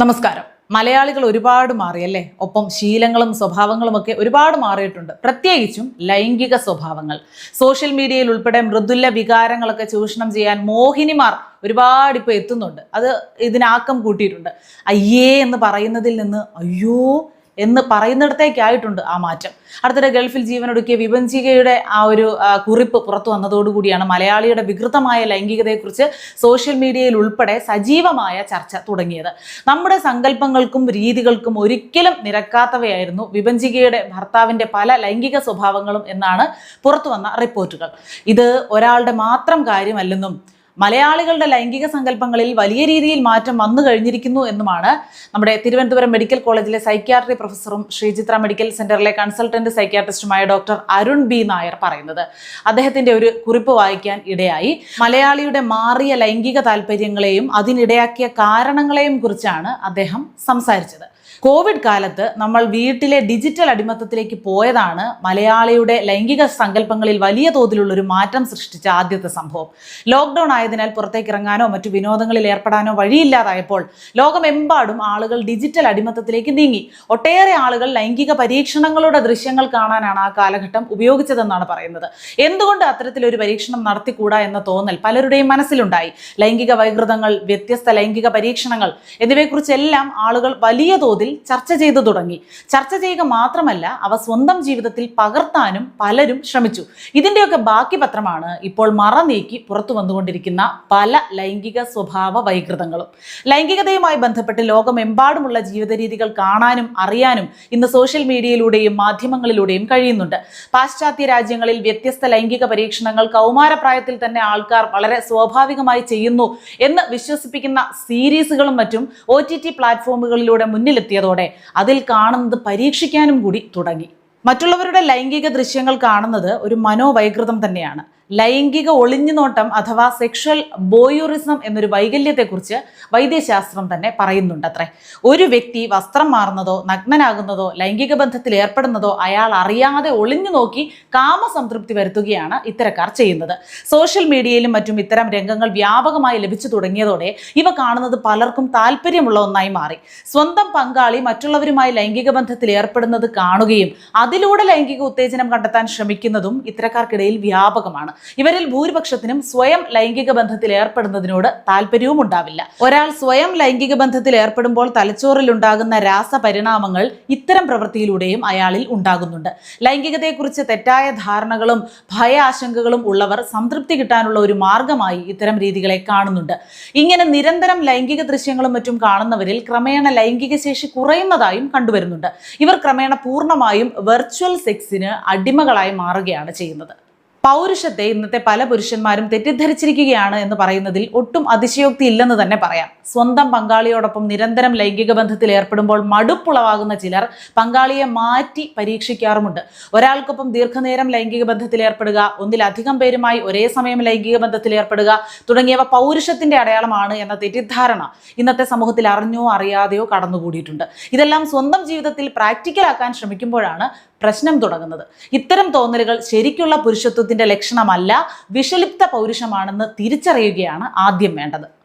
നമസ്കാരം. മലയാളികൾ ഒരുപാട് മാറിയല്ലേ ഒപ്പം ശീലങ്ങളും സ്വഭാവങ്ങളും ഒക്കെ ഒരുപാട് മാറിയിട്ടുണ്ട്. പ്രത്യേകിച്ചും ലൈംഗിക സ്വഭാവങ്ങൾ. സോഷ്യൽ മീഡിയയിൽ ഉൾപ്പെടെ മൃദുല വികാരങ്ങളൊക്കെ ചൂഷണം ചെയ്യാൻ മോഹിനിമാർ ഒരുപാട് ഇപ്പോൾ എത്തുന്നുണ്ട്. അത് ഇതിനാക്കം കൂട്ടിയിട്ടുണ്ട്. അയ്യേ എന്ന് പറയുന്നതിൽ നിന്ന് അയ്യോ എന്ന് പറയുന്നിടത്തേക്കായിട്ടുണ്ട് ആ മാറ്റം. അടുത്തിടെ ഗൾഫിൽ ജീവനൊടുക്കിയ വിപഞ്ചികയുടെ ആ ഒരു കുറിപ്പ് പുറത്തു വന്നതോടുകൂടിയാണ് മലയാളിയുടെ വികൃതമായ ലൈംഗികതയെക്കുറിച്ച് സോഷ്യൽ മീഡിയയിൽ ഉൾപ്പെടെ സജീവമായ ചർച്ച തുടങ്ങിയത്. നമ്മുടെ സങ്കല്പങ്ങൾക്കും രീതികൾക്കും ഒരിക്കലും നിരക്കാത്തവയായിരുന്നു വിപഞ്ചികയുടെ ഭർത്താവിന്റെ പല ലൈംഗിക സ്വഭാവങ്ങളും എന്നാണ് പുറത്തു വന്ന റിപ്പോർട്ടുകൾ. ഇത് ഒരാളുടെ മാത്രം കാര്യമല്ലെന്നും മലയാളികളുടെ ലൈംഗിക സങ്കല്പങ്ങളിൽ വലിയ രീതിയിൽ മാറ്റം വന്നു കഴിഞ്ഞിരിക്കുന്നു എന്നുമാണ് നമ്മുടെ തിരുവനന്തപുരം മെഡിക്കൽ കോളേജിലെ സൈക്യാട്രി പ്രൊഫസറും ശ്രീചിത്ര മെഡിക്കൽ സെന്ററിലെ കൺസൾട്ടന്റ് സൈക്യാട്രിസ്റ്റുമായ ഡോക്ടർ അരുൺ ബി നായർ പറയുന്നത്. അദ്ദേഹത്തിന്റെ ഒരു കുറിപ്പ് വായിക്കാൻ ഇടയായി. മലയാളിയുടെ മാറിയ ലൈംഗിക താല്പര്യങ്ങളെയും അതിനിടയാക്കിയ കാരണങ്ങളെയും കുറിച്ചാണ് അദ്ദേഹം സംസാരിച്ചത്. കോവിഡ് കാലത്ത് നമ്മൾ വീട്ടിലെ ഡിജിറ്റൽ അടിമത്തത്തിലേക്ക് പോയതാണ് മലയാളിയുടെ ലൈംഗിക സങ്കല്പങ്ങളിൽ വലിയ തോതിലുള്ള ഒരു മാറ്റം സൃഷ്ടിച്ച ആദ്യത്തെ സംഭവം. ലോക്ക്ഡൗൺ ആയതിനാൽ പുറത്തേക്ക് ഇറങ്ങാനോ മറ്റു വിനോദങ്ങളിൽ ഏർപ്പെടാനോ വഴിയില്ലാതായപ്പോൾ ലോകമെമ്പാടും ആളുകൾ ഡിജിറ്റൽ അടിമത്തത്തിലേക്ക് നീങ്ങി. ഒട്ടേറെ ആളുകൾ ലൈംഗിക പരീക്ഷണങ്ങളുടെ ദൃശ്യങ്ങൾ കാണാനാണ് ആ കാലഘട്ടം ഉപയോഗിച്ചതെന്നാണ് പറയുന്നത്. എന്തുകൊണ്ട് അത്തരത്തിലൊരു പരീക്ഷണം നടത്തിക്കൂടാ എന്ന തോന്നൽ പലരുടെയും മനസ്സിലുണ്ടായി. ലൈംഗിക വൈകൃതങ്ങൾ വ്യത്യസ്ത ലൈംഗിക പരീക്ഷണങ്ങൾ എന്നിവയെക്കുറിച്ചെല്ലാം ആളുകൾ വലിയ തോതിൽ ചർച്ച ചെയ്തു തുടങ്ങി. ചർച്ച ചെയ്യുക മാത്രമല്ല അവ സ്വന്തം ജീവിതത്തിൽ പകർത്താനും പലരും ശ്രമിച്ചു. ഇതിന്റെയൊക്കെ ബാക്കി പത്രമാണ് ഇപ്പോൾ മറ നീക്കി പുറത്തു വന്നുകൊണ്ടിരിക്കുന്ന പല ലൈംഗിക സ്വഭാവ വൈകൃതങ്ങളും. ലൈംഗികതയുമായി ബന്ധപ്പെട്ട് ലോകമെമ്പാടുമുള്ള ജീവിത രീതികൾ കാണാനും അറിയാനും ഇന്ന് സോഷ്യൽ മീഡിയയിലൂടെയും മാധ്യമങ്ങളിലൂടെയും കഴിയുന്നുണ്ട്. പാശ്ചാത്യ രാജ്യങ്ങളിൽ വ്യത്യസ്ത ലൈംഗിക പരീക്ഷണങ്ങൾ കൗമാരപ്രായത്തിൽ തന്നെ ആൾക്കാർ വളരെ സ്വാഭാവികമായി ചെയ്യുന്നു എന്ന് വിശ്വസിപ്പിക്കുന്ന സീരീസുകളും മറ്റും ഒ ടി ടി പ്ലാറ്റ്ഫോമുകളിലൂടെ മുന്നിലെത്തിയതോടെ അതിൽ കാണുന്നത് പരീക്ഷിക്കാനും കൂടി തുടങ്ങി. മറ്റുള്ളവരുടെ ലൈംഗിക ദൃശ്യങ്ങൾ കാണുന്നത് ഒരു മനോവൈകൃതം തന്നെയാണ്. ലൈംഗിക ഒളിഞ്ഞുനോട്ടം അഥവാ സെക്ഷൽ ബോയൂറിസം എന്നൊരു വൈകല്യത്തെക്കുറിച്ച് വൈദ്യശാസ്ത്രം തന്നെ പറയുന്നുണ്ട് അത്രേ ഒരു വ്യക്തി വസ്ത്രം മാറുന്നതോ നഗ്നനാകുന്നതോ ലൈംഗിക ബന്ധത്തിൽ ഏർപ്പെടുന്നതോ അയാൾ അറിയാതെ ഒളിഞ്ഞു നോക്കി കാമസംതൃപ്തി വരുത്തുകയാണ് ഇത്തരക്കാർ ചെയ്യുന്നത്. സോഷ്യൽ മീഡിയയിലും മറ്റും ഇത്തരം രംഗങ്ങൾ വ്യാപകമായി ലഭിച്ചു തുടങ്ങിയതോടെ ഇവ കാണുന്നത് പലർക്കും താല്പര്യമുള്ള ഒന്നായി മാറി. സ്വന്തം പങ്കാളി മറ്റുള്ളവരുമായി ലൈംഗിക ബന്ധത്തിൽ ഏർപ്പെടുന്നത് കാണുകയും അതിലൂടെ ലൈംഗിക ഉത്തേജനം കണ്ടെത്താൻ ശ്രമിക്കുന്നതും ഇത്തരക്കാർക്കിടയിൽ വ്യാപകമാണ്. ഇവരിൽ ഭൂരിപക്ഷത്തിനും സ്വയം ലൈംഗിക ബന്ധത്തിൽ ഏർപ്പെടുന്നതിനോട് താല്പര്യവും ഉണ്ടാവില്ല. ഒരാൾ സ്വയം ലൈംഗിക ബന്ധത്തിൽ ഏർപ്പെടുമ്പോൾ തലച്ചോറിൽ ഉണ്ടാകുന്ന രാസപരിണാമങ്ങൾ ഇത്തരം പ്രവൃത്തിയിലൂടെയും അയാളിൽ ഉണ്ടാകുന്നുണ്ട്. ലൈംഗികതയെക്കുറിച്ച് തെറ്റായ ധാരണകളും ഭയ ആശങ്കകളും ഉള്ളവർ സംതൃപ്തി കിട്ടാനുള്ള ഒരു മാർഗമായി ഇത്തരം രീതികളെ കാണുന്നുണ്ട്. ഇങ്ങനെ നിരന്തരം ലൈംഗിക ദൃശ്യങ്ങളും മറ്റും കാണുന്നവരിൽ ക്രമേണ ലൈംഗിക ശേഷി കുറയുന്നതായും കണ്ടുവരുന്നുണ്ട്. ഇവർ ക്രമേണ പൂർണമായും വെർച്വൽ സെക്സിന് അടിമകളായി മാറുകയാണ് ചെയ്യുന്നത്. പൗരുഷത്തെ ഇന്നത്തെ പല പുരുഷന്മാരും തെറ്റിദ്ധരിച്ചിരിക്കുകയാണ് എന്ന് പറയുന്നതിൽ ഒട്ടും അതിശയോക്തി ഇല്ലെന്ന് തന്നെ പറയാം. സ്വന്തം പങ്കാളിയോടൊപ്പം നിരന്തരം ലൈംഗിക ബന്ധത്തിൽ ഏർപ്പെടുമ്പോൾ മടുപ്പുളവാകുന്ന ചിലർ പങ്കാളിയെ മാറ്റി പരീക്ഷിക്കാറുമുണ്ട്. ഒരാൾക്കൊപ്പം ദീർഘനേരം ലൈംഗിക ബന്ധത്തിൽ ഏർപ്പെടുക ഒന്നിലധികം പേരുമായി ഒരേ സമയം ലൈംഗിക ബന്ധത്തിൽ ഏർപ്പെടുക തുടങ്ങിയവ പൗരുഷത്തിന്റെ അടയാളമാണ് എന്ന തെറ്റിദ്ധാരണ ഇന്നത്തെ സമൂഹത്തിൽ അറിഞ്ഞോ അറിയാതെയോ കടന്നുകൂടിയിട്ടുണ്ട്. ഇതെല്ലാം സ്വന്തം ജീവിതത്തിൽ പ്രാക്ടിക്കലാക്കാൻ ശ്രമിക്കുമ്പോഴാണ് പ്രശ്നം തുടങ്ങുന്നത്. ഇത്തരം തോന്നലുകൾ ശരിക്കുള്ള പുരുഷത്വത്തിന്റെ ലക്ഷണമല്ല വിഷലിപ്ത പൗരുഷമാണെന്ന് തിരിച്ചറിയുകയാണ് ആദ്യം വേണ്ടത്.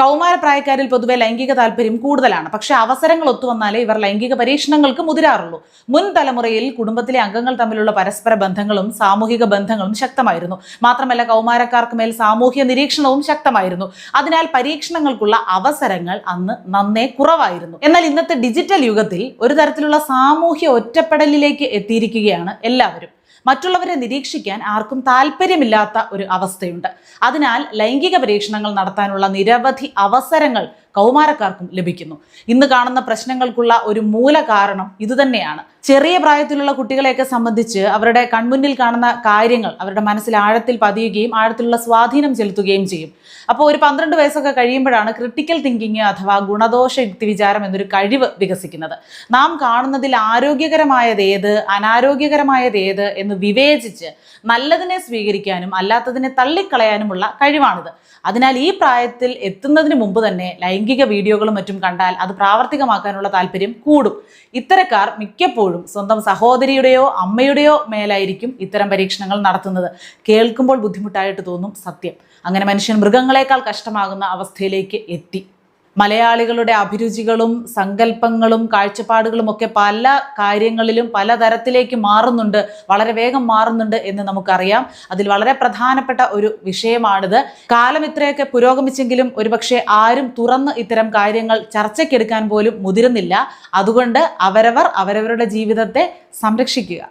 കൗമാരപ്രായക്കാരിൽ പൊതുവെ ലൈംഗിക താല്പര്യം കൂടുതലാണ്. പക്ഷെ അവസരങ്ങൾ ഒത്തുവന്നാലേ ഇവർ ലൈംഗിക പരീക്ഷണങ്ങൾക്ക് മുതിരാറുള്ളൂ. മുൻ തലമുറയിൽ കുടുംബത്തിലെ അംഗങ്ങൾ തമ്മിലുള്ള പരസ്പര ബന്ധങ്ങളും സാമൂഹിക ബന്ധങ്ങളും ശക്തമായിരുന്നു. മാത്രമല്ല കൗമാരക്കാർക്ക് മേൽ സാമൂഹ്യ നിരീക്ഷണവും ശക്തമായിരുന്നു. അതിനാൽ പരീക്ഷണങ്ങൾക്കുള്ള അവസരങ്ങൾ അന്ന് നന്നേ കുറവായിരുന്നു. എന്നാൽ ഇന്നത്തെ ഡിജിറ്റൽ യുഗത്തിൽ ഒരു തരത്തിലുള്ള സാമൂഹ്യ ഒറ്റപ്പെടലിലേക്ക് എത്തിയിരിക്കുകയാണ് എല്ലാവരും. മറ്റുള്ളവരെ നിരീക്ഷിക്കാൻ ആർക്കും താല്പര്യമില്ലാത്ത ഒരു അവസ്ഥയുണ്ട്. അതിനാൽ ലൈംഗിക പരീക്ഷണങ്ങൾ നടത്താനുള്ള നിരവധി അവസരങ്ങൾ കൗമാരക്കാർക്കും ലഭിക്കുന്നു. ഇന്ന് കാണുന്ന പ്രശ്നങ്ങൾക്കുള്ള ഒരു മൂല കാരണം ഇതുതന്നെയാണ്. ചെറിയ പ്രായത്തിലുള്ള കുട്ടികളെയൊക്കെ സംബന്ധിച്ച് അവരുടെ കൺമുന്നിൽ കാണുന്ന കാര്യങ്ങൾ അവരുടെ മനസ്സിൽ ആഴത്തിൽ പതിയുകയും ആഴത്തിലുള്ള സ്വാധീനം ചെലുത്തുകയും ചെയ്യും. അപ്പോൾ ഒരു പന്ത്രണ്ട് വയസ്സൊക്കെ കഴിയുമ്പോഴാണ് ക്രിട്ടിക്കൽ തിങ്കിങ് അഥവാ ഗുണദോഷ യുക്തി വിചാരം എന്നൊരു കഴിവ് വികസിക്കുന്നത്. നാം കാണുന്നതിൽ ആരോഗ്യകരമായത് ഏത് അനാരോഗ്യകരമായത് ഏത് എന്ന് വിവേചിച്ച് നല്ലതിനെ സ്വീകരിക്കാനും അല്ലാത്തതിനെ തള്ളിക്കളയാനുമുള്ള കഴിവാണിത്. അതിനാൽ ഈ പ്രായത്തിൽ എത്തുന്നതിന് മുമ്പ് തന്നെ ലൈംഗിക വീഡിയോകളും മറ്റും കണ്ടാൽ അത് പ്രാവർത്തികമാക്കാനുള്ള താല്പര്യം കൂടും. ഇത്തരക്കാർ മിക്കപ്പോഴും സ്വന്തം സഹോദരിയുടെയോ അമ്മയുടെയോ മേലായിരിക്കും ഇത്തരം പരീക്ഷണങ്ങൾ നടത്തുന്നത്. കേൾക്കുമ്പോൾ ബുദ്ധിമുട്ടായിട്ട് തോന്നും സത്യം. അങ്ങനെ മനുഷ്യൻ മൃഗങ്ങളെക്കാൾ കഷ്ടമാകുന്ന അവസ്ഥയിലേക്ക് എത്തി. മലയാളികളുടെ അഭിരുചികളും സങ്കല്പങ്ങളും കാഴ്ചപ്പാടുകളും ഒക്കെ പല കാര്യങ്ങളിലും പലതരത്തിലേക്ക് മാറുന്നുണ്ട്. വളരെ വേഗം മാറുന്നുണ്ട് എന്ന് നമുക്കറിയാം. അതിൽ വളരെ പ്രധാനപ്പെട്ട ഒരു വിഷയമാണിത്. കാലം ഇത്രയൊക്കെ പുരോഗമിച്ചെങ്കിലും ഒരുപക്ഷെ ആരും തുറന്ന് ഇത്തരം കാര്യങ്ങൾ ചർച്ചയ്ക്കെടുക്കാൻ പോലും മുതിരുന്നില്ല. അതുകൊണ്ട് അവരവർ അവരവരുടെ ജീവിതത്തെ സംരക്ഷിക്കുക.